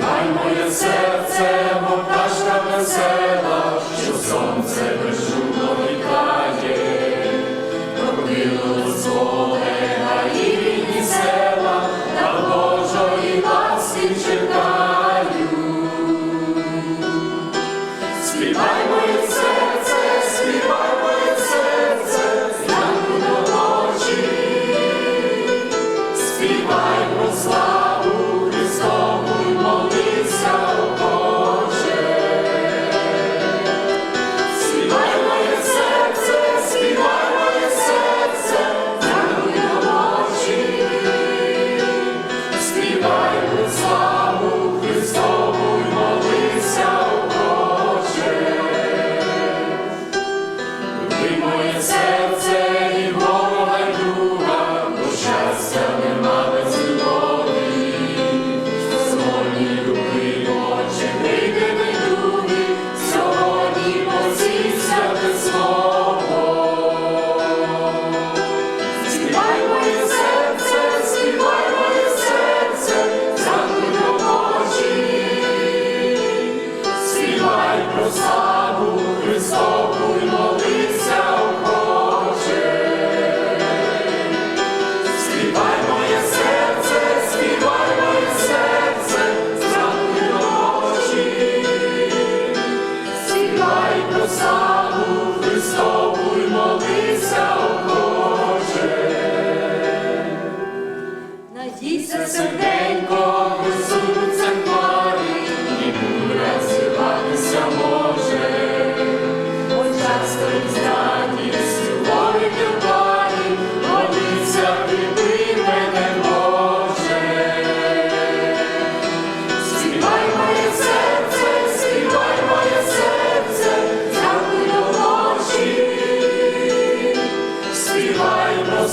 моє серце, мов пташка весела, що сонце безжурно вітає, Пробило золе, на рівні села, та Божої ласки чекаю. Співай Надійся Серденько висунуться хмари, і буря зливатися може. Бо часто із радістю говорить у парі, молися, прийди мене, Боже. Співай моє серце, співай моє серце, до ночі. Співай про